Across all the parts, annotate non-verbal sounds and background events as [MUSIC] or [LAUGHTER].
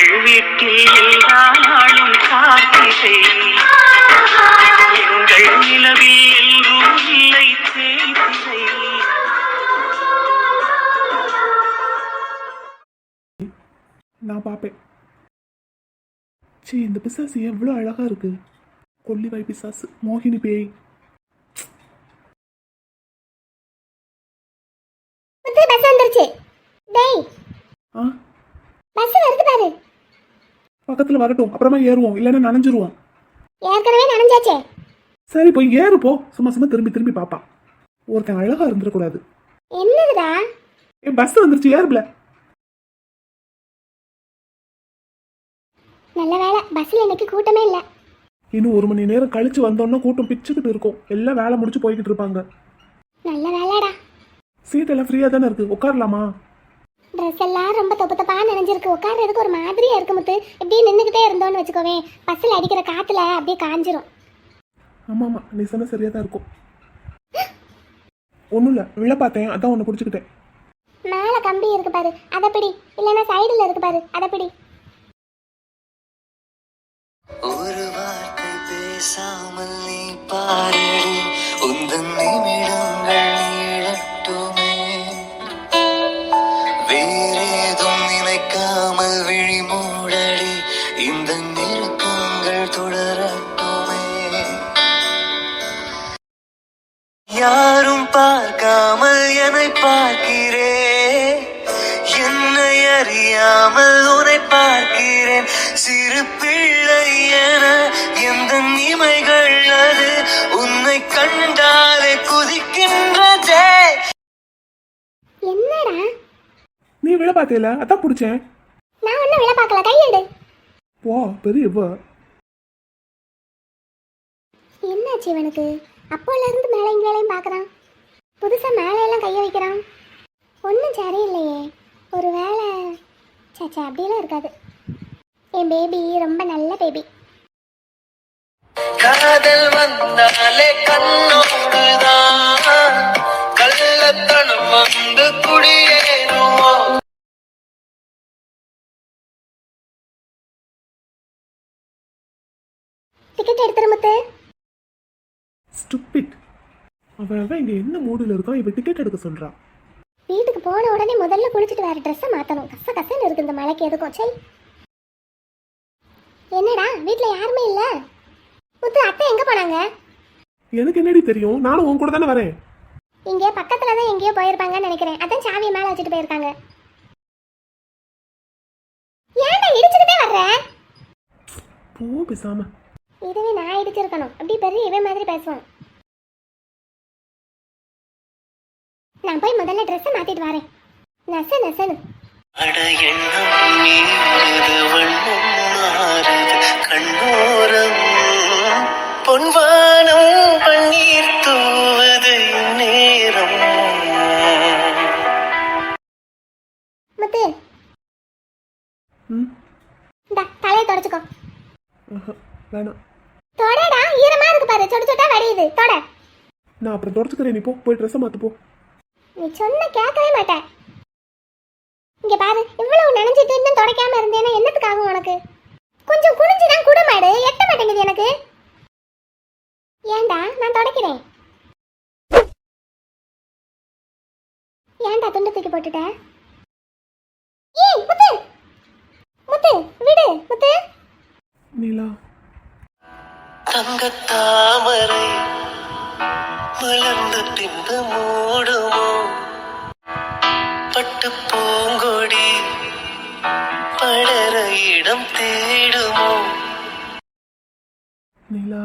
எங்கள் வீட்டில் எல்லா நாளும் காத்திரை. எங்கள் நிலவில் எல்லோரும் இல்லை தேய்திரை நான் பார்ப்பேன். சீ இந்த பிசாசு எவ்வளோ அழகா இருக்கு. கொல்லிவாய் பிசாசு மோகினி பேய் முத்து பஸ் வந்துருச்சு டேய் ஆ பஸ் வருது பாரு பக்கத்தில் வரட்டும். அப்புறமா ஏறுவோம். இல்லைன்னா நனைஞ்சிருவோம். ஏற்கனவே நனைஞ்சாச்சே. சரி போய் ஏறு போ. சும்மா சும்மா திரும்பி திரும்பி பாப்பான். ஒருத்தன் அழகா இருந்துடக்கூடாது. என்னதுடா? ஏ பஸ் வந்துருச்சு. ஏறுல நல்ல வேலை பஸ்ல இன்னைக்கு கூட்டமே இல்ல. இன்னும் ஒரு மணி நேரம் கழிச்சு வந்தோன்னா கூட்டம் பிச்சுக்கிட்டு இருக்கும். எல்லாம் வேலை முடிச்சு போய்கிட்டு இருப்பாங்க. நல்ல வேலைடா சீட் எல்லாம் ஃப்ரீயா தானே இருக்கு. உட்காரலாமா? ட்ரெஸ் எல்லாம் ரொம்ப தொப்பு தப்பா நினைஞ்சிருக்கு. உட்கார்றதுக்கு ஒரு மாதிரியா இருக்கு முத்து. இப்படியே நின்றுக்கிட்டே இருந்தோம்னு வச்சுக்கோவேன். பஸ்ஸில் அடிக்கிற காத்துல அப்படியே காஞ்சிரும். ஆமா ஆமா நீ சொன்ன சரியா தான் இருக்கும். ஒன்றும் இல்லை விழ பார்த்தேன் அதான் ஒன்று குடிச்சுக்கிட்டேன் மேலே கம்பி இருக்கு பாரு அதை பிடி. இல்லைன்னா சைடில் இருக்கு பாரு அதை பிடி. ஒரு வார்த்தை பேசாமல் நீ பாரடி அறியாமல் உன்னை பார்க்கிறேன். சிறு பிள்ளை என எந்த இமைகள் அது? உன்னை கண்டாலே குதிக்கின்றதே. என்னடா? நீ விழ பார்த்தேல அதான் பிடிச்சேன். நான் ஒன்றும் விழ பார்க்கல. கையெடு போ பெரிய இவ. என்னாச்சு இவனுக்கு? அப்போல இருந்து மேலையும் வேலையும் பார்க்குறான். புதுசாக மேலையெல்லாம் கையை வைக்கிறான். ஒன்றும் சரியில்லையே. ஒரு சச்சா அப்படியெல்லாம் இருக்காது. என் பேபி ரொம்ப நல்ல பேபி காதல் வந்தாலே கண்ணோடுதான். கள்ளத்தனம் வந்து குடியேறுவோம் டிக்கெட் எடுத்துரு முத்து. ஸ்டுப்பிட் அவன் அவன் இங்க என்ன மூடில் இருக்கான் இவ டிக்கெட் எடுக்க சொல்றா. வீட்டுக்கு போன உடனே முதல்ல குளிச்சுட்டு வேற ட்ரெஸ்ஸை மாற்றணும் கச கசன்னு இருக்கு இந்த மழைக்கு எதுக்கும். சரி என்னடா வீட்டில் யாருமே இல்லை? முத்து அத்தை எங்கே போனாங்க? எனக்கு என்னடி தெரியும்? நானும் உன் கூட தானே வரேன். இங்கே பக்கத்தில் தான் எங்கேயோ போயிருப்பாங்கன்னு நினைக்கிறேன். அதான் சாவியை மேலே வச்சுட்டு போயிருக்காங்க. ஏன்டா இடிச்சுக்கிட்டே வர்ற? போ பேசாம. இதுவே நான் இடிச்சிருக்கணும். அப்படி பெரிய இவன் மாதிரி பேசுவான். நான் போய் முதல்ல ட்ரெஸ்ஸை மாத்திட்டு வரேன். நெச நெசனு அட எண்ணம் நீருது வண்ணம் மாறுது. கண்ணோரம் பொன்வானம் பன்னீர் தூவது நேரம் முத்து. ம்? இந்த தலையை தொடச்சுக்கோ. ஆஹா, வேணாம். தொடடா ஈரமா இருக்கு பாரு. சொட்டு சொட்டா வடியுது. தொட. நான் அப்புறம் தொடச்சுக்கிறேன் நீ போ போய் ட்ரெஸ்ஸை மாத்து போ. நீ சொன்ன கேட்கவே மாட்டேன். இங்க பாரு இவ்வளவு நினைச்சிட்டு இன்னும் தொடக்காம இருந்தேன்னா என்னத்துக்காகும் உனக்கு? கொஞ்சம் குனிஞ்சுதான் குடுமாடு எட்ட மாட்டேங்குது எனக்கு. ஏன்டா நான் தொடக்கிறேன். ஏன்டா துண்டு தூக்கி போட்டுட்ட? ஏய் முத்து! முத்து விடு முத்து! நீலா. தங்கத் தாமரை மலர்ந்த பின்பு மூடுமோ? பட்டு பூங்கொடி படர இடம் தேடுமோ? நீலா.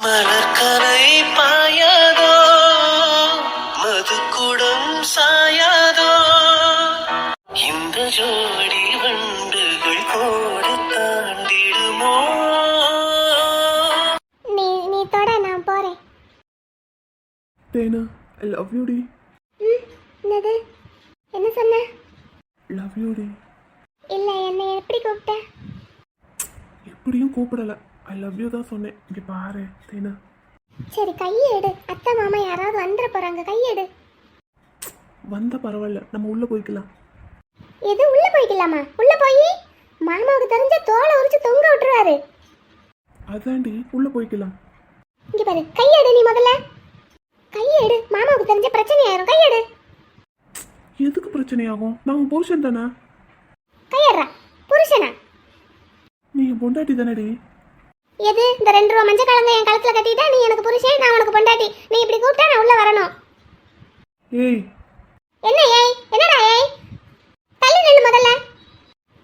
மலர்கரை பாயாதோ தேனா ஐ லவ் யூ டி. என்னது? என்ன சொன்ன? லவ் யூ டி. இல்ல என்னை எப்படி கூப்பிட்ட? எப்படியும் கூப்பிடல. ஐ லவ் யூ தான் சொன்னேன். இங்க பாரு தேனா. சரி கையை எடு அத்தை மாமா யாராவது வந்துட போறாங்க. கையெடு. வந்தா பரவாயில்ல. நம்ம உள்ள போய்க்கலாம். எது உள்ள போய்க்கலாமா? உள்ள போய்? மாமாவுக்கு தெரிஞ்ச தோலை உரிச்சு தொங்க விட்டுருவாரு. அதாண்டி உள்ள போய்க்கலாம். இங்க பாரு கையெடு நீ முதல்ல. கையெடு. மாமாவுக்கு தெரிஞ்ச பிரச்சனை ஆயிரும் கையெடு. எதுக்கு பிரச்சனையாகும்? நான் உன் புருஷன் தானே? கையெடுறா. புருஷனா? நீ என் பொண்டாட்டி தானடி. எது? இந்த ரெண்டு ரூபா மஞ்சள் கலங்க என் கழுத்துல கட்டிட்டா நீ எனக்கு புருஷன் நான் உனக்கு பொண்டாட்டி. நீ இப்படி கூப்பிட்டா நான் உள்ள வரணும். ஏய். என்ன ஏய்? என்னடா ஏய்? தள்ளி நில்லு முதல்ல.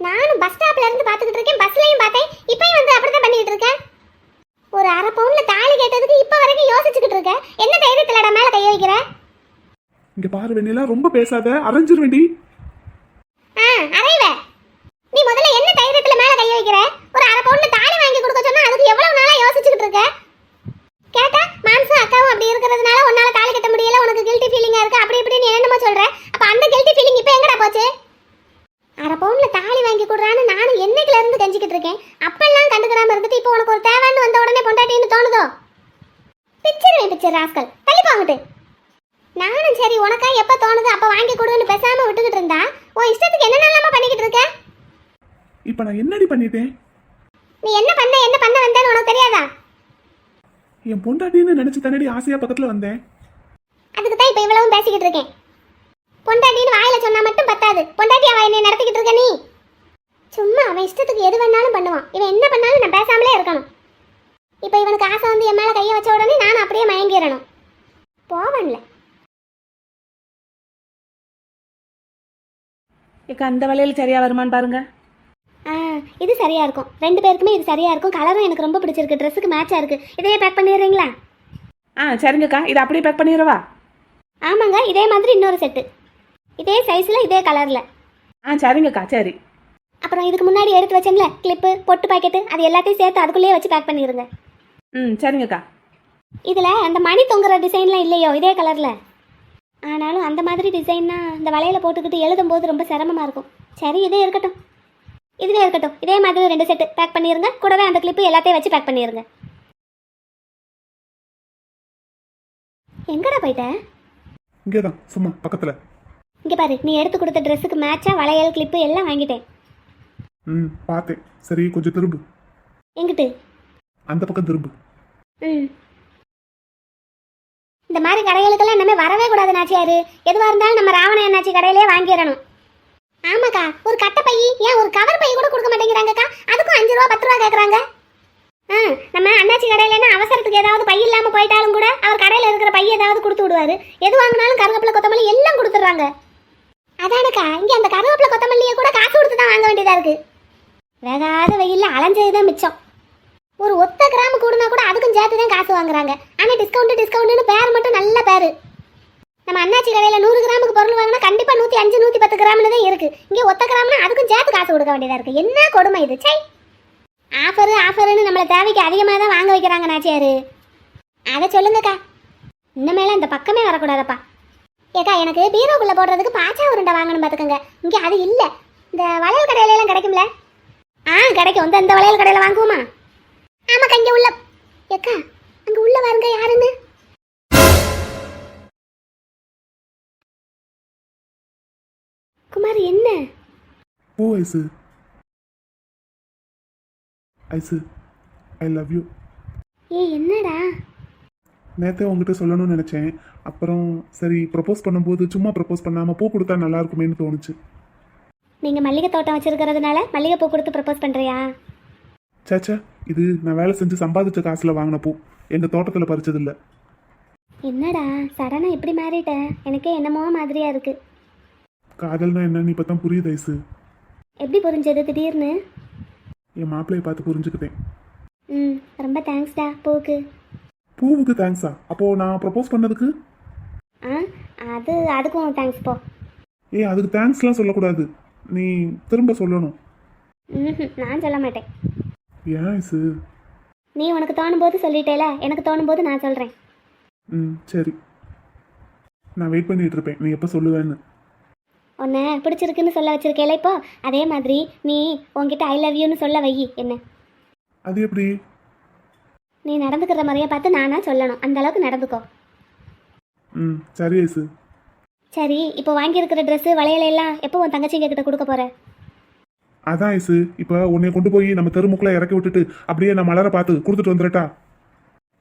நானும் பஸ் ஸ்டாப்ல இருந்து பாத்துக்கிட்டு இருக்கேன். பஸ்லயும் பார்த்தேன். இப்பயும் வந்து அப்படிதான் பண்ணிட்டு இருக்கேன் ஒரு அரை பவுன்ல தாலி கேட்டதுக்கு இப்ப வரைக்கும் யோசிச்சுக்கிட்டு இருக்க? என்ன தைரியத்துலடா மேல கைய வைக்கிற? இங்க பாரு வெண்ணிலா ரொம்ப பேசாத. அரைஞ்சிருவேண்டி ஆ அரைவ. நீ முதல்ல என்ன தைரியத்துல மேல கைய வைக்கிற? ஒரு அரை பவுன்ல தாலி வாங்கி கொடுக்க சொன்னா அதுக்கு எவ்வளவு நாளா யோசிச்சுக்கிட்டு இருக்க? கேட்டா மாம்சம் அக்காவும் அப்படி இருக்கிறதுனால உன்னால தாலி கட்ட முடியல உனக்கு கில்ட்டி ஃபீலிங்கா இருக்கு அப்படி இப்படி நீ என்னமோ சொல்ற. அப்ப அந்த கில்ட்டி ஃபீலிங் இப்ப எங்கடா போச்சு? அரை பவுன்ல தாலி வாங்கி கொடுறான்னு நானும் என்னைக்குல இருந்து கெஞ்சிக்கிட்டு இருக்கேன். அப்பெல்லாம் கண்டுக்கிறாம இருந்துட்டு இப்போ உனக்கு ஒரு தேவைன்னு வந்த உடனே பொண்டாட்டின்னு தோணுதோ? பிச்சிருவேன் பிச்சர் ராஸ்கல். தள்ளி போங்கிட்டு நானும் சரி உனக்கா எப்ப தோணுது அப்ப வாங்கி கொடுன்னு பேசாம விட்டுக்கிட்டு இருந்தா உன் இஷ்டத்துக்கு என்னென்னலாமா பண்ணிக்கிட்டு இருக்க? இப்ப நான் என்னடி பண்ணிட்டேன்? நீ என்ன பண்ண என்ன பண்ண வந்தேன்னு உனக்கு தெரியாதா? என் பொண்டாட்டின்னு நினைச்சு தானடி ஆசையா பக்கத்துல வந்தேன்? அதுக்கு தான் இப்ப இவ்வளவும் பேசிக்கிட்டு இருக்கேன். பொண்டாட்டின்னு வாயில சொன்னா மட்டும் பத்தாது. பொண்டாட்டி அவ என்னை நடத்திக்கிட்டு இருக்க நீ? சும்மா அவன் இஷ்டத்துக்கு எது வேணாலும் பண்ணுவான். இவன் என்ன பண்ணாலும் நான் பேசாமலே இருக்கணும். இப்போ இவனுக்கு ஆசை வந்து என் மேல கையை வச்ச உடனே நானும் அப்படியே மயங்கிடணும். போவன்ல. இக்க அந்த வளையல் சரியா வருமான்னு பாருங்க. ஆ இது சரியா இருக்கும். ரெண்டு பேருக்குமே இது சரியா இருக்கும். கலரும் எனக்கு ரொம்ப பிடிச்சிருக்கு. ட்ரெஸ்ஸுக்கு மேட்சா இருக்கு. இதையே பேக் பண்ணிடுறீங்களா? ஆ சரிங்கக்கா. இதை அப்படியே பேக் பண்ணிடுவா? ஆமாங்க இதே மாதிரி இன்னொரு செட்டு இதே சைஸ்ல இதே கலர்ல ஆ சரிங்கக்கா. சரி. அப்புறம் இதுக்கு முன்னாடி எடுத்து வச்சேன்ல கிளிப்பு பொட்டு பாக்கெட்டு அது எல்லாத்தையும் சேர்த்து அதுக்குள்ளேயே வச்சு பேக் பண்ணிடுங்க. ம் சரிங்கக்கா. இதில் அந்த மணி தொங்குற டிசைன்லாம் இல்லையோ இதே கலரில் ஆனாலும் அந்த மாதிரி டிசைன்னா இந்த வளையல போட்டுக்கிட்டு எழுதும்போது ரொம்ப சிரமமாக இருக்கும். சரி இதே இருக்கட்டும். இதுவே இருக்கட்டும். இதே மாதிரி ரெண்டு செட்டு பேக் பண்ணிடுங்க கூடவே அந்த கிளிப்பு எல்லாத்தையும் வச்சு பேக் பண்ணிடுங்க எங்கடா போயிட்ட? இங்கேதான் சும்மா பக்கத்துல. இங்கே பாரு நீ எடுத்து கொடுத்த ட்ரெஸ்ஸுக்கு மேட்சாக வளையல் கிளிப்பு எல்லாம் வாங்கிட்டேன். ம் பார்த்தேன். சரி கொஞ்சம் திரும்பு எங்கிட்டு? அந்த பக்கம் திரும்பு. ம். இந்த மாதிரி கடைகளுக்கெல்லாம் இனிமே வரவே கூடாது நாச்சியாரு. எதுவாக இருந்தாலும் நம்ம ராவண என்னாச்சி கடையிலே வாங்கிடணும். ஆமாக்கா ஒரு கட்டை பை ஏன் ஒரு கவர் பை கூட கொடுக்க மாட்டேங்கிறாங்கக்கா? அதுக்கும் அஞ்சு ரூபா பத்து ரூபா கேட்குறாங்க ஆ நம்ம அண்ணாச்சி கடையிலன்னா அவசரத்துக்கு ஏதாவது பை இல்லாமல் போயிட்டாலும் கூட அவர் கடையில் இருக்கிற பை ஏதாவது கொடுத்து விடுவாரு. எது வாங்கினாலும் கருவேப்பிலை கொத்தமல்லி எல்லாம் கொடுத்துட்றாங்க. அதானக்கா இங்கே அந்த கருவேப்பிலை கொத்தமல்லியை கூட காசு கொடுத்து தான் வாங்க வேண்டியதாக இருக்குது வேகாத வெயிலில் அலைஞ்சது தான் மிச்சம். ஒரு ஒத்த கிராம் கூடுனா கூட அதுக்கும் சேர்த்து தான் காசு வாங்குறாங்க. ஆனால் டிஸ்கவுண்ட் டிஸ்கவுண்ட்னு பேர் மட்டும் நல்ல பேர். நம்ம அண்ணாச்சி கடையில் நூறு கிராமுக்கு பொருள் வாங்கினா கண்டிப்பாக நூற்றி அஞ்சு நூற்றி பத்து கிராம்னு தான் இருக்குது இங்கே ஒத்த கிராம்னா அதுக்கும் சேர்த்து காசு கொடுக்க வேண்டியதாக இருக்குது என்ன கொடுமை இது? சை ஆஃபரு ஆஃபருன்னு நம்மளை தேவைக்கு அதிகமாக தான் வாங்க வைக்கிறாங்க நாச்சியாரு. அதை சொல்லுங்கக்கா. இன்னமேலாம் இந்த பக்கமே வரக்கூடாதப்பா. ஏக்கா எனக்கு பீரோக்குள்ளே போடுறதுக்கு பாச்சா உருண்டை வாங்கணும் பார்த்துக்கோங்க. இங்கே அது இல்லை. இந்த வளையல் கடையிலலாம் கிடைக்கும்ல? ஆ கிடைக்கும். இந்த இந்த வளையல் கடையில் வாங்குவோமா? ஆமாக்கா இங்க உள்ள. ஏக்கா அங்க உள்ள வாருங்க யாருன்னு. குமார் என்ன? போ Aishu. Aishu I love you ஏய் என்னடா? நேத்தே உங்ககிட்ட சொல்லணும்னு நினைச்சேன். அப்புறம் சரி ப்ரப்போஸ் பண்ணும்போது சும்மா ப்ரப்போஸ் பண்ணாம பூ கொடுத்தா நல்லா இருக்குமேன்னு தோணுச்சு. நீங்க மல்லிகை தோட்டம் வச்சிருக்கிறதுனால மல்லிகை பூ கொடுத்து ப்ரப்போஸ் பண்றியா? சேச்சா இது நான் வேலை செஞ்சு சம்பாதிச்ச காசுல வாங்கின பூ. எங்க தோட்டத்துல பறிச்சது இல்ல என்னடா சடனா இப்படி மாறிட்ட? எனக்கே என்னமோ மாதிரியா இருக்கு. காதல்னா என்னன்னு இப்பதான் புரியுது ஐசு. எப்படி புரிஞ்சது திடீர்னு? என் மாப்பிள்ளைய பார்த்து புரிஞ்சுக்கிட்டேன். ம் ரொம்ப தேங்க்ஸ்டா பூக்கு பூவுக்கு தேங்க்ஸா அப்போ நான் ப்ரப்போஸ் பண்ணதுக்கு? ஆ அது அதுக்கும் தேங்க்ஸ் போ. ஏய் அதுக்கு தேங்க்ஸ்லாம் சொல்லக்கூடாது. நீ திரும்ப சொல்லணும். ம் நான் சொல்ல மாட்டேன். ஏன் ஐசு நீ உனக்கு தோணும் போது சொல்லிட்டேல எனக்கு தோணும் போது நான் சொல்கிறேன் ம் சரி. நான் வெயிட் பண்ணிட்டு இருப்பேன். நீ எப்போ சொல்லுவேன்னு. உன்னை பிடிச்சிருக்குன்னு சொல்ல வச்சிருக்கேல இப்போ? அதே மாதிரி நீ உன்கிட்ட ஐ லவ் யூன்னு சொல்ல வை என்ன? அது எப்படி? நீ நடந்துக்கிற முறையை பார்த்து நானா சொல்லணும். அந்த அளவுக்கு நடந்துக்கோ. ம் சரி ஐசு. சரி இப்போ வாங்கியிருக்கிற ட்ரெஸ்ஸு வளையல எல்லாம் எப்போ உன் தங்கச்சிங்க கிட்ட கொடுக்க போற? அதான் ஐசு இப்போ உன்னை கொண்டு போய் நம்ம தெருமுக்கில் இறக்கி விட்டுட்டு அப்படியே நான் மலரை பார்த்து கொடுத்துட்டு வந்துடட்டா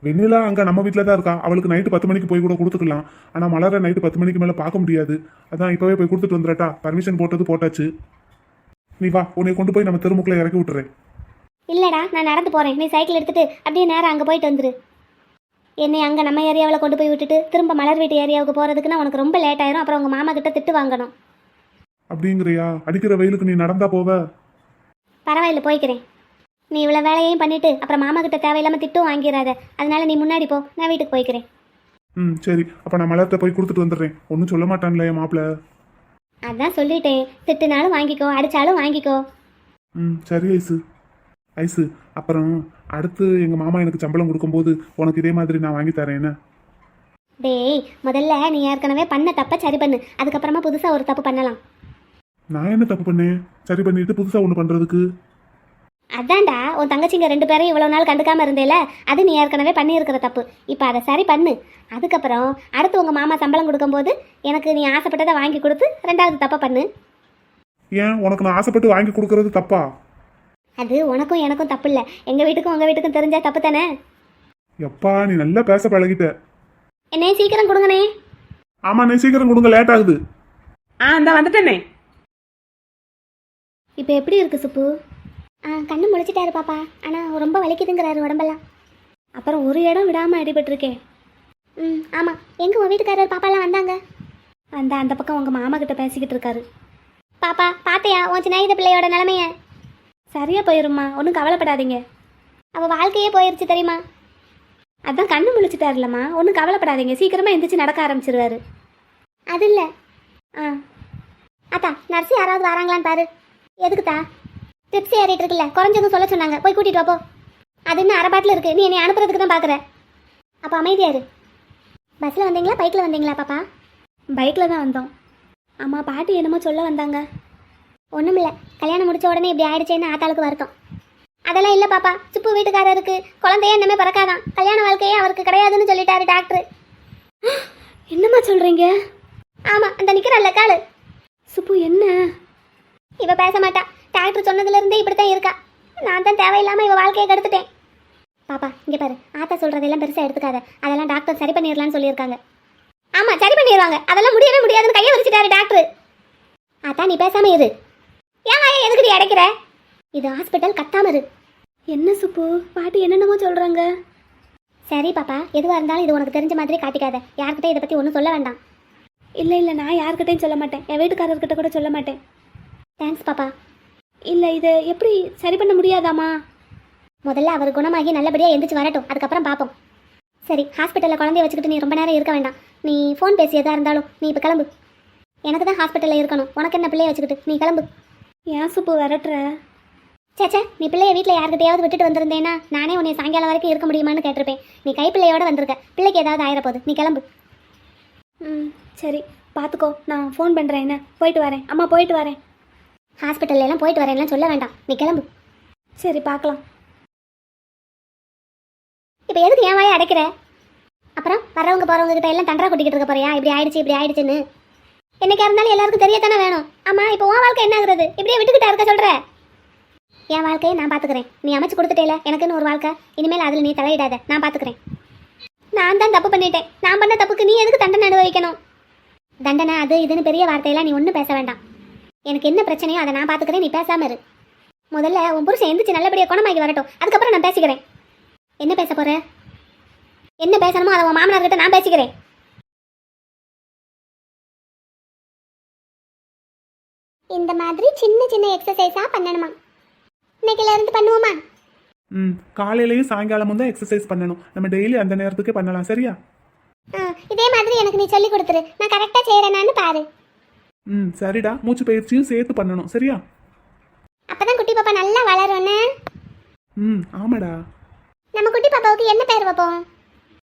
வெண்ணிலா அங்கே நம்ம வீட்டில் தான் இருக்கா? அவளுக்கு நைட்டு பத்து மணிக்கு போய் கூட கொடுத்துக்கலாம். ஆனால் மலரை நைட்டு பத்து மணிக்கு மேலே பார்க்க முடியாது. அதான் இப்போவே போய் கொடுத்துட்டு வந்துடட்டா பர்மிஷன் போட்டது போட்டாச்சு. நீ வா உன்னை கொண்டு போய் நம்ம தெருமுக்கில் இறக்கி விட்டுறேன். இல்லடா நான் நடந்து போறேன். நீ சைக்கிள் எடுத்துட்டு அப்படியே நேரம் அங்கே போயிட்டு வந்துரு. என்னை அங்கே நம்ம ஏரியாவில் கொண்டு போய் விட்டுட்டு திரும்ப மலர் வீட்டு ஏரியாவுக்கு போகிறதுக்குன்னா உனக்கு ரொம்ப லேட் ஆயிரும். அப்புறம் உங்கள் மாமா கிட்ட திட்டு வாங்கணும். அப்படிங்கிறியா? அடிக்கிற வெயிலுக்கு நீ நடந்தா போவ. பரவாயில்ல போய்க்கிறேன். நீ இவ்வளோ வேலையையும் பண்ணிட்டு அப்புறம் மாமா கிட்ட தேவையில்லாமல் திட்டும் வாங்கிடாத அதனால நீ முன்னாடி போ நான் வீட்டுக்கு போய்க்கிறேன். ம் சரி. அப்போ நான் மலர்கிட்ட போய் கொடுத்துட்டு வந்துடுறேன். ஒன்றும் சொல்ல மாட்டான்ல என் மாப்பிள்ள அதான் சொல்லிட்டேன். திட்டுனாலும் வாங்கிக்கோ அடிச்சாலும் வாங்கிக்கோ. ம் சரி ஐசு. ஐசு அப்புறம் அடுத்து எங்கள் மாமா எனக்கு சம்பளம் கொடுக்கும்போது உனக்கு இதே மாதிரி நான் வாங்கி தரேன் என்ன? டேய் முதல்ல நீ ஏற்கனவே பண்ண தப்பை சரி பண்ணு. அதுக்கப்புறமா புதுசாக ஒரு தப்பு பண்ணலாம். நான் என்ன தப்பு பண்ணேன்? சரி பண்ணிட்டு புதுசாக ஒன்று பண்ணுறதுக்கு அதான்டா உன் தங்கச்சிங்க ரெண்டு பேரும் இவ்வளோ நாள் கண்டுக்காம இருந்தேல அது நீ ஏற்கனவே பண்ணியிருக்கிற தப்பு. இப்போ அதை சரி பண்ணு. அதுக்கப்புறம் அடுத்து உங்கள் மாமா சம்பளம் கொடுக்கும்போது எனக்கு நீ ஆசைப்பட்டதை வாங்கி கொடுத்து ரெண்டாவது தப்பை பண்ணு. ஏன்? உனக்கு நான் ஆசைப்பட்டு வாங்கி கொடுக்கறது தப்பா? அது உனக்கும் எனக்கும் தப்பு இல்லை. எங்கள் வீட்டுக்கும் உங்கள் வீட்டுக்கும் தெரிஞ்சா தப்பு தானே? எப்பா நீ நல்லா பேச பழகிட்ட. என்னே சீக்கிரம் கொடுங்கண்ணே. ஆமா நீ சீக்கிரம் கொடுங்க லேட் ஆகுது. ஆ இந்த வந்துட்டேனே இப்போ எப்படி இருக்கு சுப்பு? ஆ கண்ணு முழிச்சிட்டாரு பாப்பா. ஆனால் ரொம்ப வலிக்குதுங்கிறாரு உடம்பெல்லாம். அப்புறம் ஒரு இடம் விடாமல் அடிபட்டிருக்கே. ம் ஆமாம் எங்கே உன் வீட்டுக்காரர் பாப்பாலாம் வந்தாங்க? அந்த அந்த பக்கம் உங்கள் மாமா கிட்ட பேசிக்கிட்டு இருக்காரு. பாப்பா பாத்தையா? உன் சின்ன பிள்ளையோட நிலமைய? சரியா போயிரும்மா. ஒன்றும் கவலைப்படாதீங்க. அவள் வாழ்க்கையே போயிருச்சு தெரியுமா? அதான் கண்ணு முழிச்சிட்டாருலம்மா. ஒன்றும் கவலைப்படாதீங்க. சீக்கிரமாக எந்திரிச்சு நடக்க ஆரம்பிச்சிருவாரு. அது இல்லை. ஆ. அத்தா நர்ஸ் யாராவது வராங்களான்னு பாரு. எதுக்குத்தா? ட்ரிப்ஸ் ஏறிட்டு இருக்குல்ல குறைஞ்சதும் சொல்ல சொன்னாங்க. போய் கூட்டிட்டு வா போ. அது இன்னும் அரை பாட்டில் இருக்கு? நீ என்னை அனுப்புறதுக்கு தான் பார்க்குற அப்போ அமைதியா இரு. பஸ்ஸில் வந்தீங்களா? பைக்கில் வந்தீங்களா பாப்பா? பைக்கில் தான் வந்தோம். ஆமாம் பாட்டி என்னமோ சொல்ல வந்தாங்க. ஒன்றுமில்ல கல்யாணம் முடிச்ச உடனே இப்படி ஆயிடுச்சேன்னு ஆத்தாளுக்கு வருத்தம். அதெல்லாம் இல்லை பாப்பா. சுப்பு வீட்டுக்காரருக்கு குழந்தையே இன்னமே பிறக்காதான். கல்யாண வாழ்க்கையே அவருக்கு கிடையாதுன்னு சொல்லிட்டாரு டாக்டர் [GASPS] என்னம்மா சொல்கிறீங்க ஆமாம் அந்த நிற்கிறாள்ல காலு. சுப்பு என்ன? இவ பேச மாட்டா. டாக்டர் சொன்னதுல இருந்தே இப்படித்தான் இருக்கா. நான் தான் தேவையில்லாம இவ வாழ்க்கையை கெடுத்துட்டேன். பாப்பா இங்க பாரு. ஆத்தா சொல்றதெல்லாம் பெருசா எடுத்துக்காத. அதெல்லாம் டாக்டர் சரி பண்ணிடலாம்னு சொல்லியிருக்காங்க. ஆமா சரி பண்ணிடுவாங்க. அதெல்லாம் முடியவே முடியாதுன்னு கையை வச்சுட்டாரு டாக்டர். ஆத்தா நீ பேசாம இரு. ஏன் எதுக்கு நீ அடைக்கிற? இது ஹாஸ்பிட்டல் கத்தாம இரு. என்ன சுப்பு? பாட்டி என்னென்னமோ சொல்றாங்க. சரி பாப்பா. எதுவாக இருந்தாலும் இது உனக்கு தெரிஞ்ச மாதிரி காட்டிக்காத. யார்கிட்ட இதை பற்றி ஒன்றும் சொல்ல வேண்டாம். இல்லை இல்லை. நான் யார்கிட்டையும் சொல்ல மாட்டேன். என் வீட்டுக்காரர்கிட்ட கூட சொல்ல மாட்டேன். தேங்க்ஸ் பாப்பா. இல்லை இதை எப்படி சரி பண்ண முடியாதாம்மா? முதல்ல அவர் குணமாகி நல்லபடியாக எந்திரிச்சு வரட்டும். அதுக்கப்புறம் பார்ப்போம் சரி ஹாஸ்பிட்டலில் குழந்தைய வச்சுக்கிட்டு நீ ரொம்ப நேரம் இருக்க வேண்டாம். நீ ஃபோன் பேசி எதா இருந்தாலும் நீ இப்போ கிளம்பு. எனக்கு தான் ஹாஸ்பிட்டலில் இருக்கணும். உனக்கு என்ன பிள்ளைய வச்சுக்கிட்டு? நீ கிளம்பு. ஏன் சுப்பு விரட்டுற? சேச்சே நீ பிள்ளைய வீட்டில் யார்கிட்டயாவது விட்டுட்டு வந்திருந்தேன்னா நானே உன்னை சாயங்காலம் வரைக்கும் இருக்க முடியுமான்னு கேட்டிருப்பேன். நீ கைப்பிள்ளையோட வந்திருக்க. பிள்ளைக்கு ஏதாவது ஆயிரப்போகுது நீ கிளம்பு. ம் சரி பார்த்துக்கோ நான் ஃபோன் பண்ணுறேன் என்ன? போயிட்டு வரேன். அம்மா போயிட்டு வரேன். ஹாஸ்பிட்டல்ல எல்லாம் போயிட்டு வரேன்லாம் சொல்ல வேண்டாம். நீ கிளம்பு. சரி பார்க்கலாம். இப்போ எதுக்கு என் வாயை அடைக்கிற? அப்புறம் வரவங்க போறவங்க கிட்ட எல்லாம் தண்டரா கொட்டிக்கிட்டு இருக்க போறியா? இப்படி ஆயிடுச்சு இப்படி ஆயிடுச்சுன்னு. என்னைக்கா இருந்தாலும் எல்லாருக்கும் தெரியத்தானே வேணும். ஆமா இப்போ உன் வாழ்க்கை என்ன ஆகுறது? இப்படியே விட்டுக்கிட்டா இருக்க சொல்ற? என் வாழ்க்கையை நான் பாத்துக்கிறேன். நீ அமைச்சு கொடுத்துட்டேல எனக்குன்னு ஒரு வாழ்க்கை. இனிமேல் அதில் நீ தலையிடாத. நான் பாத்துக்கிறேன். நான் தான் தப்பு பண்ணிட்டேன். நான் பண்ண தப்புக்கு நீ எதுக்கு தண்டனை அனுபவிக்கணும்? தண்டனை அது இதுன்னு பெரிய வார்த்தையெல்லாம் நீ ஒன்றும் பேச வேண்டாம். எனக்கு என்ன பிரச்சனையோ அதை நான் பார்த்துக்கிறேன் நீ பேசாம இரு. முதல்ல உன் புருஷன் எந்திரிச்சு நல்லபடியாக குணமாகி வரட்டும். அதுக்கப்புறம் நான் பேசிக்கிறேன். என்ன பேச போற? என்ன பேசணுமோ அதை உன் மாமனார்கிட்ட நான் பேசிக்கிறேன். இந்த மாதிரி சின்ன சின்ன எக்ஸசைஸா பண்ணணுமா? இன்னைக்குல இருந்து பண்ணுவோமா? ம் காலையிலையும் சாயங்காலமும் தான் எக்ஸசைஸ் பண்ணணும். நம்ம டெய்லி அந்த நேரத்துக்கு பண்ணலாம் சரியா? இதே மாதிரி எனக்கு நீ சொல்லி கொடுத்துரு. நான் கரெக்டாக செய்கிறேனான்னு பாரு. ம் சரிடா. மூச்சு பயிற்சியும் சேர்த்து பண்ணணும் சரியா? அப்பதான் குட்டி பாப்பா நல்லா வளரும்னு. ம் ஆமாடா. நம்ம குட்டி பாப்பாவுக்கு என்ன பேர் வைப்போம்?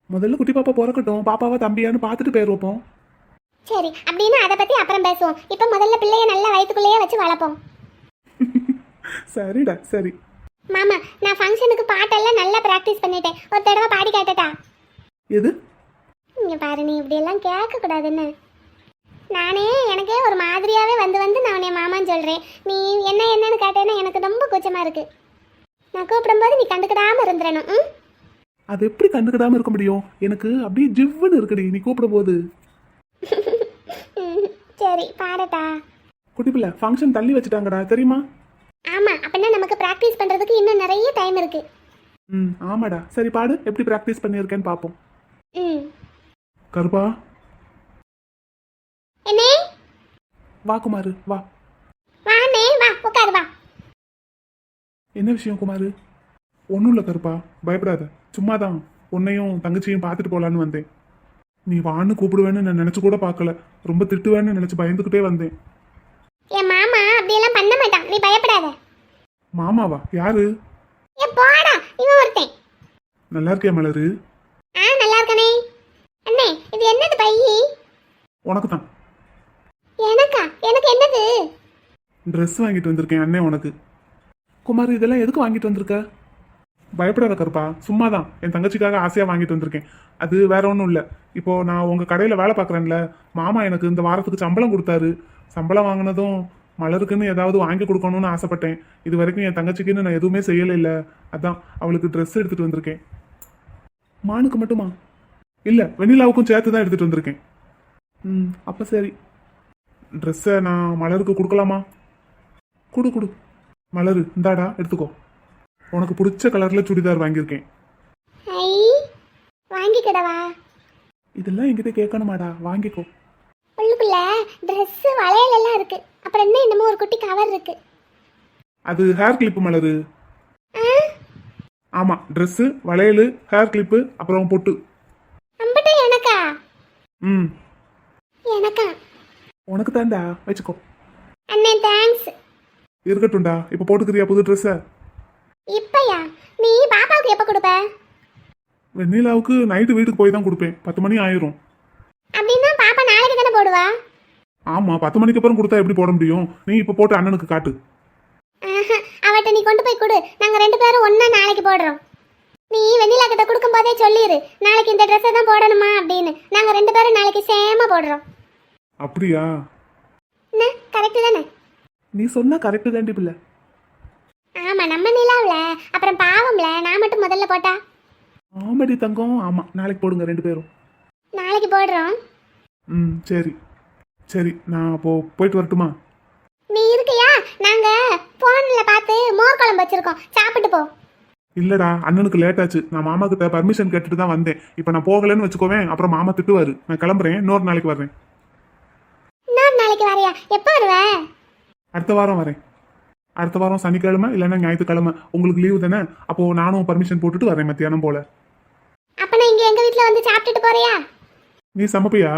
முதல்ல குட்டி பாப்பா பிறக்கட்டும் பாப்பாவை தம்பியான்னு பார்த்துட்டு பேர் வைப்போம். சரி அப்படின்னு அதை பத்தி அப்புறம் பேசுவோம். இப்போ முதல்ல பிள்ளைய நல்லா வயிற்றுக்குள்ளேயே வச்சு வளர்ப்போம். [LAUGHS] சரிடா சரி. மாமா நான் ஃபங்க்ஷனுக்கு பாட்டெல்லாம் நல்லா ப்ராக்டிஸ் பண்ணிட்டேன். ஒரு தடவை பாடி காட்டட்டா? எது? இங்க பாரு நீ இப்படி எல்லாம் கேட்க கூடாதுன்னு நானே எனக்கே ஒரு மாதிரியாவே வந்து வந்து நான் உன்னை மாமான்னு சொல்றேன். நீ என்ன என்னன்னு கேட்டேன்னா எனக்கு ரொம்ப கூச்சமா இருக்கு. நான் கூப்பிடும்போது நீ கண்டுக்கிடாம இருந்துடணும் ம்? அது எப்படி கண்டுக்கிடாம இருக்க முடியும்? எனக்கு அப்படியே ஜிவ்வுன்னு இருக்குடி நீ கூப்பிடும் போது சரி பாடட்டா குட்டி பிள்ளை ஃபங்க்ஷன் தள்ளி வச்சுட்டாங்கடா தெரியுமா? ஆமா அப்படின்னா நமக்கு ப்ராக்டிஸ் பண்றதுக்கு இன்னும் நிறைய டைம் இருக்கு. ம் ஆமாடா. சரி பாடு எப்படி ப்ராக்டிஸ் பண்ணியிருக்கேன்னு பார்ப்போம் ம். கருப்பா? என்னே? வா குமாரு வா. வாண்ணே வா உட்காரு வா. என்ன விஷயம் குமாரு? ஒன்றும் இல்லை கருப்பா பயப்படாத. சும்மா தான் உன்னையும் தங்கச்சியும் பார்த்துட்டு போலான்னு வந்தேன். நீ வான்னு கூப்பிடுவேன்னு நான் நினச்சி கூட பார்க்கல. ரொம்ப திட்டுவேன்னு நினச்சி பயந்துக்கிட்டே வந்தேன். என் மாமா அப்படியெல்லாம் பண்ண மாட்டான். நீ பயப்படாத. மாமாவா? யாரு? ஏ போடா. இவன் ஒருத்தன். நல்லா இருக்கியா மலரு? ஆ நல்லா இருக்கனே. அண்ணே இது என்னது பையி உனக்கு தான் எனக்கா? எனக்கு என்னது? ட்ரெஸ் வாங்கிட்டு வந்திருக்கேன் அண்ணே உனக்கு. குமார் இதெல்லாம் எதுக்கு வாங்கிட்டு வந்திருக்க? பயப்படாத கருப்பா சும்மா தான் என் தங்கச்சிக்காக ஆசையாக வாங்கிட்டு வந்திருக்கேன். அது வேற ஒன்றும் இல்லை. இப்போ நான் உங்கள் கடையில் வேலை பார்க்குறேன்ல மாமா எனக்கு இந்த வாரத்துக்கு சம்பளம் கொடுத்தாரு. சம்பளம் வாங்கினதும் மலருக்குன்னு ஏதாவது வாங்கி கொடுக்கணும்னு ஆசைப்பட்டேன். இது வரைக்கும் என் தங்கச்சிக்குன்னு நான் எதுவுமே செய்யலை இல்லை. அதான் அவளுக்கு ட்ரெஸ் எடுத்துகிட்டு வந்திருக்கேன். மானுக்கு மட்டுமா? இல்லை வெண்ணிலாவுக்கும் சேர்த்து தான் எடுத்துகிட்டு வந்திருக்கேன். ம் அப்போ சரி. ட்ரெஸ்ஸை நான் மலருக்கு கொடுக்கலாமா? கொடு கொடு. மலரு இந்தாடா எடுத்துக்கோ. உனக்கு பிடிச்ச கலரில் சுடிதார் வாங்கியிருக்கேன். வாங்கிக்கிடவா இதெல்லாம் என்கிட்ட கேட்கணுமாடா வாங்கிக்கோ. உள்ளுக்குள்ள ட்ரெஸ் வளையல் எல்லாம் இருக்கு. அப்புறம் என்ன என்னமோ ஒரு குட்டி கவர் இருக்கு. அது ஹேர் கிளிப்பு மலரு. ஆ? ஆமாம் ட்ரெஸ்ஸு வளையல் ஹேர் கிளிப்பு அப்புறம் பொட்டு. அம்பட்ட எனக்கா? ம். எனக்கா? உனக்கு தான்டா வச்சுக்கோ. அண்ணே தேங்க்ஸ் இருக்கட்டும்டா இப்போ போட்டுக்கிறியா புது ட்ரெஸ்ஸை இப்பயா? நீ பாப்பாவுக்கு எப்போ கொடுப்ப? வெண்ணிலாவுக்கு நைட்டு வீட்டுக்கு போய் தான் கொடுப்பேன். பத்து மணி ஆயிரும். அப்படின்னா பாப்பா நாளைக்கு தானே போடுவா? ஆமாம் பத்து மணிக்கு அப்புறம் கொடுத்தா எப்படி போட முடியும்? நீ இப்போ போட்டு அண்ணனுக்கு காட்டு. ஆஹா, அவட்ட நீ கொண்டு போய் கொடு. நாங்க ரெண்டு பேரும் ஒண்ணா நாளைக்கு போடுறோம். நீ வெண்ணிலா கிட்ட கொடுக்கும் போதே சொல்லிடு நாளைக்கு இந்த ட்ரெஸ்ஸை தான் போடணுமா அப்படின்னு. நாங்க ரெண்டு பேரும் நாளைக்கு சேமா போடுறோம். அப்படியா? கரெக்டு தானே? நீ சொன்னா கரெக்டு தாண்டி பிள்ளை. ஆமா நம்ம நிலாவுல அப்புறம் பாவம்ல நான் மட்டும் முதல்ல போட்டா? ஆமாடி தங்கம். ஆமாம் நாளைக்கு போடுங்க ரெண்டு பேரும். நாளைக்கு போடுறோம். ம் சரி. சரி நான் அப்போ போயிட்டு வரட்டுமா? நீ இருக்கியா? நாங்க போன்ல பார்த்து மோர் குழம்பு வச்சிருக்கோம். சாப்பிட்டு போ. இல்லடா அண்ணனுக்கு லேட் ஆச்சு. நான் மாமா கிட்ட பர்மிஷன் கேட்டுட்டு தான் வந்தேன். இப்போ நான் போகலன்னு வச்சுக்கோவேன். அப்புறம் மாமா திட்டுவாரு. நான் கிளம்புறேன். இன்னொரு நாளைக்கு வர்றேன். நாளைக்கு வரையா? எப்போ வருவ? அடுத்த வாரம் வரேன். அடுத்த வாரம் சனிக்கிழமை இல்லைன்னா ஞாயிற்றுக்கிழமை. உங்களுக்கு லீவு தானே? அப்போ நானும் பர்மிஷன் போட்டுட்டு வரேன் மத்தியானம் போல. அப்ப நான் இங்க எங்க வீட்ல வந்து சாப்பிட்டுட்டு போறியா? நீ சமைப்பியா?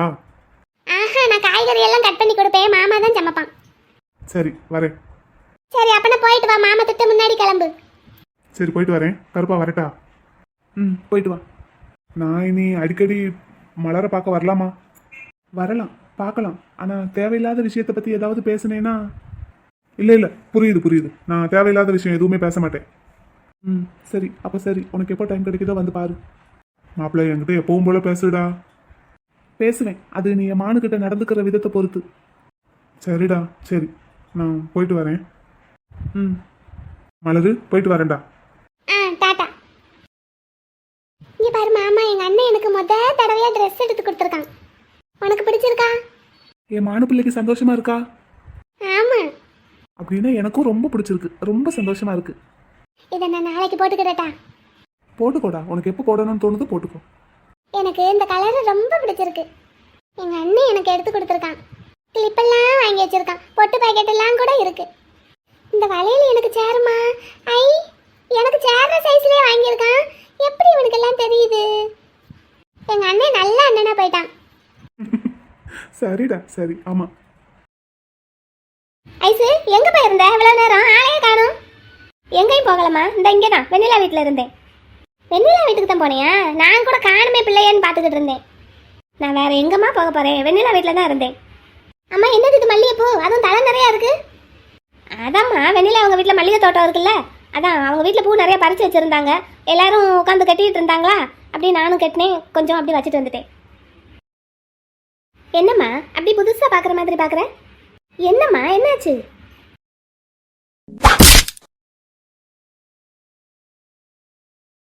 ஆஹா நான் காய்கறி எல்லாம் கட் பண்ணி கொடுப்பேன். மாமா தான் சமைப்பான். சரி வரேன். சரி அப்ப நான் போயிட்டு வா. மாமா திட்ட முன்னாடி கிளம்பு. சரி போயிட்டு வரேன். கருப்பா வரட்டா? ம் போயிட்டு வா. நான் இனி அடிக்கடி மலரை பார்க்க வரலாமா? வரலாம். பார்க்கலாம். ஆனால் தேவையில்லாத விஷயத்தை பற்றி ஏதாவது பேசுனேன்னா? இல்லை இல்லை. புரியுது புரியுது. நான் தேவையில்லாத விஷயம் எதுவுமே பேச மாட்டேன். ம் சரி. அப்போ சரி. உனக்கு எப்போ டைம் கிடைக்குதோ வந்து பாரு. மாப்பிள்ளை என்கிட்ட எப்பவும் போல பேசுடா பேசுவேன். அது நீ என் மானுக்கிட்ட நடந்துக்கிற விதத்தை பொறுத்து. சரிடா. சரி. நான் போயிட்டு வரேன். ம். மலரு போயிட்டு வரேன்டா. ஆ பாரு மாமா. எங்க அண்ணன் எனக்கு முத தடவையா ட்ரெஸ் எடுத்து கொடுத்துருக்கான். உனக்கு பிடிச்சிருக்கா? என் மானு பிள்ளைக்கு சந்தோஷமா இருக்கா? ஆமா. அப்படின்னா எனக்கும் ரொம்ப பிடிச்சிருக்கு. ரொம்ப சந்தோஷமா இருக்கு. இதை நான் நாளைக்கு போட்டுக்கிடட்டா? போட்டுக்கோடா. உனக்கு எப்போ போடணும்னு தோணுதோ போட்டுக்கோ. எனக்கு இந்த கலர் ரொம்ப பிடிச்சிருக்கு. எங்க அண்ணன் எனக்கு எடுத்து கொடுத்துருக்கான். கிளிப்பெல்லாம் வாங்கி வச்சிருக்கான். பொட்டு பாக்கெட் எல்லாம் கூட இருக்கு. இந்த வளையல் எனக்கு சேருமா? ஐ எனக்கு சேர்ற சைஸ்லயே வாங்கியிருக்கான். எப்படி இவனுக்கு எல்லாம் தெரியுது? எங்க அண்ணன் நல்ல அண்ணனா போயிட்டான். சரிடா சரி ஆமா. ஐசு எங்க போயிருந்த இவ்வளவு நேரம் ஆளையே காணும். எங்கேயும் போகலமா இந்த இங்கே தான் வெண்ணிலா வீட்டில் இருந்தேன். வெண்ணிலா வீட்டுக்கு தான் போனியா? நான் கூட காணுமே பிள்ளையன்னு பார்த்துக்கிட்டு இருந்தேன். நான் வேற எங்கம்மா போக போறேன்? வெண்ணிலா வீட்டில் தான் இருந்தேன். அம்மா என்னது இது மல்லிகைப்பூ? அதுவும் தலை நிறையா இருக்கு. அதாம்மா வெண்ணிலா அவங்க வீட்டில் மல்லிகை தோட்டம் இருக்குல்ல? அதான் அவங்க வீட்டில் பூ நிறைய பறிச்சு வச்சிருந்தாங்க. எல்லாரும் உட்காந்து கட்டிட்டு இருந்தாங்களா? அப்படி நானும் கட்டினேன். கொஞ்சம் அப்படி வச்சுட்டு வந்துட்டேன். என்னம்மா அப்படி புதுசா பாக்குற மாதிரி பாக்குற என்னம்மா என்னாச்சு?